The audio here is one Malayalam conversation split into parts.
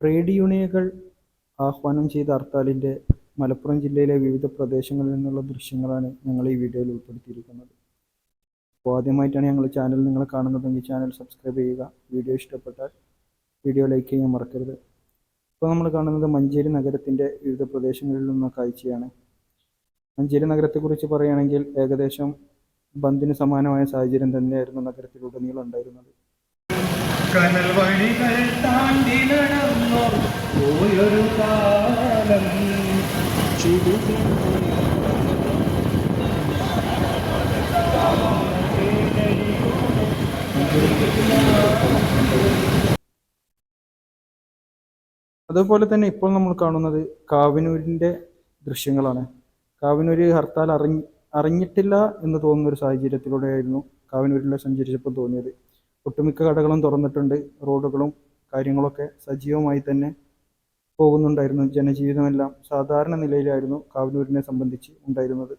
ട്രേഡ് യൂണിയനുകൾ ആഹ്വാനം ചെയ്ത ഹർത്താലിന്റെ മലപ്പുറം ജില്ലയിലെ വിവിധ പ്രദേശങ്ങളിൽ നിന്നുള്ള ദൃശ്യങ്ങളാണ് ഞങ്ങൾ ഈ വീഡിയോയിൽ ഉൾപ്പെടുത്തിയിരിക്കുന്നത്. അപ്പോൾ ആദ്യമായിട്ടാണ് ഞങ്ങൾ ചാനൽ നിങ്ങൾ കാണുന്നതെങ്കിൽ ചാനൽ സബ്സ്ക്രൈബ് ചെയ്യുക. വീഡിയോ ഇഷ്ടപ്പെട്ടാൽ വീഡിയോ ലൈക്ക് ചെയ്യാൻ മറക്കരുത്. ഇപ്പോൾ നമ്മൾ കാണുന്നത് മഞ്ചേരി നഗരത്തിന്റെ വിവിധ പ്രദേശങ്ങളിൽ നിന്ന കാഴ്ചയാണ്. മഞ്ചേരി നഗരത്തെക്കുറിച്ച് പറയുകയാണെങ്കിൽ ഏകദേശം ബന്ദിന് സമാനമായ സാഹചര്യം തന്നെയായിരുന്നു നഗരത്തിലുടനീളം ഉണ്ടായിരുന്നത്. കനൽ വഴികൾ താണ്ടി നടന്നോ. പോയൊരു കാലം അതുപോലെ തന്നെ ഇപ്പോൾ നമ്മൾ കാണുന്നത് കാവിനൂരിന്റെ ദൃശ്യങ്ങളാണ്. കാവിനൂര് ഹർത്താൽ അറിഞ്ഞ് അറിഞ്ഞിട്ടില്ല എന്ന് തോന്നുന്ന ഒരു സാഹചര്യത്തിലൂടെയായിരുന്നു കാവിനൂരിലെ സഞ്ചരിച്ചപ്പോൾ തോന്നിയത്. ഒട്ടുമിക്ക കടകളും തുറന്നിട്ടുണ്ട്. റോഡുകളും കാര്യങ്ങളൊക്കെ സജീവമായി തന്നെ പോകുന്നുണ്ടായിരുന്നു. ജനജീവിതമെല്ലാം സാധാരണ നിലയിലായിരുന്നു കാവനൂരിനെ സംബന്ധിച്ച് ഉണ്ടായിരുന്നത്.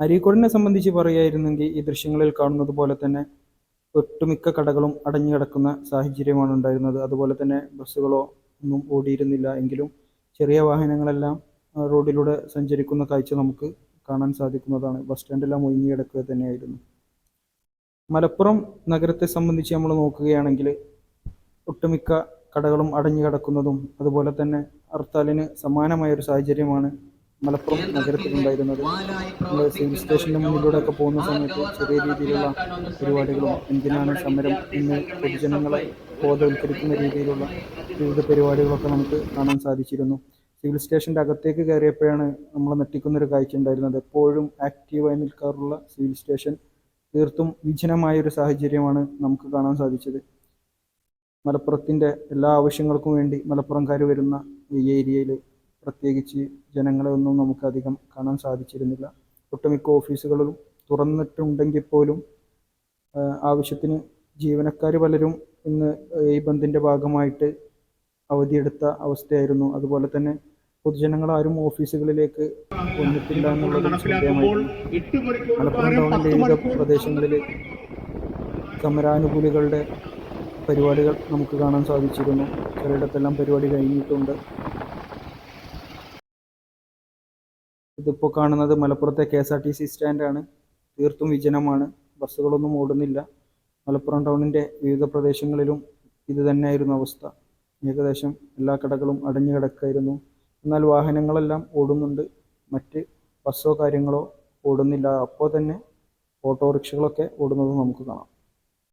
അരീക്കോടിനെ സംബന്ധിച്ച് പറയുകയായിരുന്നെങ്കിൽ ഈ ദൃശ്യങ്ങളിൽ കാണുന്നത് പോലെ തന്നെ ഒട്ടുമിക്ക കടകളും അടഞ്ഞു കിടക്കുന്ന സാഹചര്യമാണ് ഉണ്ടായിരുന്നത്. അതുപോലെ തന്നെ ബസ്സുകളോ ഒന്നും ഓടിയിരുന്നില്ല എങ്കിലും ചെറിയ വാഹനങ്ങളെല്ലാം റോഡിലൂടെ സഞ്ചരിക്കുന്ന കാഴ്ച നമുക്ക് കാണാൻ സാധിക്കുന്നതാണ്. ബസ് സ്റ്റാൻഡെല്ലാം ഒഴിഞ്ഞു തന്നെയായിരുന്നു. മലപ്പുറം നഗരത്തെ സംബന്ധിച്ച് നമ്മൾ നോക്കുകയാണെങ്കിൽ ഒട്ടുമിക്ക കടകളും അടഞ്ഞു കിടക്കുന്നതും അതുപോലെ തന്നെ ഹർത്താലിന് സമാനമായ ഒരു സാഹചര്യമാണ് മലപ്പുറം നഗരത്തിലുണ്ടായിരുന്നത് നമ്മൾ സിവിൽ സ്റ്റേഷന്റെ മുന്നിലൂടെ ഒക്കെ പോകുന്ന സമയത്ത് ചെറിയ രീതിയിലുള്ള പരിപാടികളും എന്തിനാണ് സമരം എന്ന് പൊതുജനങ്ങളെ ബോധവൽക്കരിക്കുന്ന രീതിയിലുള്ള വിവിധ പരിപാടികളൊക്കെ നമുക്ക് കാണാൻ സാധിച്ചിരുന്നു. സിവിൽ സ്റ്റേഷന്റെ അകത്തേക്ക് കയറിയപ്പോഴാണ് നമ്മൾ നെട്ടിക്കുന്നൊരു കാഴ്ച ഉണ്ടായിരുന്നത്. എപ്പോഴും ആക്റ്റീവായി നിൽക്കാറുള്ള സിവിൽ സ്റ്റേഷൻ തീർത്തും വിജനമായ ഒരു സാഹചര്യമാണ് നമുക്ക് കാണാൻ സാധിച്ചത്. മലപ്പുറത്തിന്റെ എല്ലാ ആവശ്യങ്ങൾക്കും വേണ്ടി മലപ്പുറംകാർ വരുന്ന ഈ ഏരിയയിൽ പ്രത്യേകിച്ച് ജനങ്ങളെ ഒന്നും നമുക്ക് അധികം കാണാൻ സാധിച്ചിരുന്നില്ല. ഒട്ടുമിക്ക ഓഫീസുകളും തുറന്നിട്ടുണ്ടെങ്കിൽ പോലും ആവശ്യത്തിന് ജീവനക്കാർ പലരും ഇന്ന് ഈ ബന്ദിന്റെ ഭാഗമായിട്ട് അവധിയെടുത്ത അവസ്ഥയായിരുന്നു. അതുപോലെ തന്നെ പൊതുജനങ്ങൾ ആരും ഓഫീസുകളിലേക്ക് വന്നിട്ടില്ല എന്നുള്ളത് മലപ്പുറം ടൗണിലെ വിവിധ പ്രദേശങ്ങളിൽ സമരാനുകൂലികളുടെ പരിപാടികൾ നമുക്ക് കാണാൻ സാധിച്ചിരുന്നു. ചിലയിടത്തെല്ലാം പരിപാടി കഴിഞ്ഞിട്ടുണ്ട്. ഇതിപ്പോൾ കാണുന്നത് മലപ്പുറത്തെ K S R T C സ്റ്റാൻഡാണ്. തീർത്തും വിജനമാണ്. ബസ്സുകളൊന്നും ഓടുന്നില്ല. മലപ്പുറം ടൗണിന്റെ വിവിധ പ്രദേശങ്ങളിലും ഇത് തന്നെയായിരുന്നു അവസ്ഥ. ഏകദേശം എല്ലാ കടകളും അടഞ്ഞു കിടക്കായിരുന്നു. എന്നാൽ വാഹനങ്ങളെല്ലാം ഓടുന്നുണ്ട്. മറ്റ് ബസ്സോ കാര്യങ്ങളോ ഓടുന്നില്ല. അപ്പോൾ തന്നെ ഓട്ടോറിക്ഷകളൊക്കെ ഓടുന്നത് നമുക്ക് കാണാം.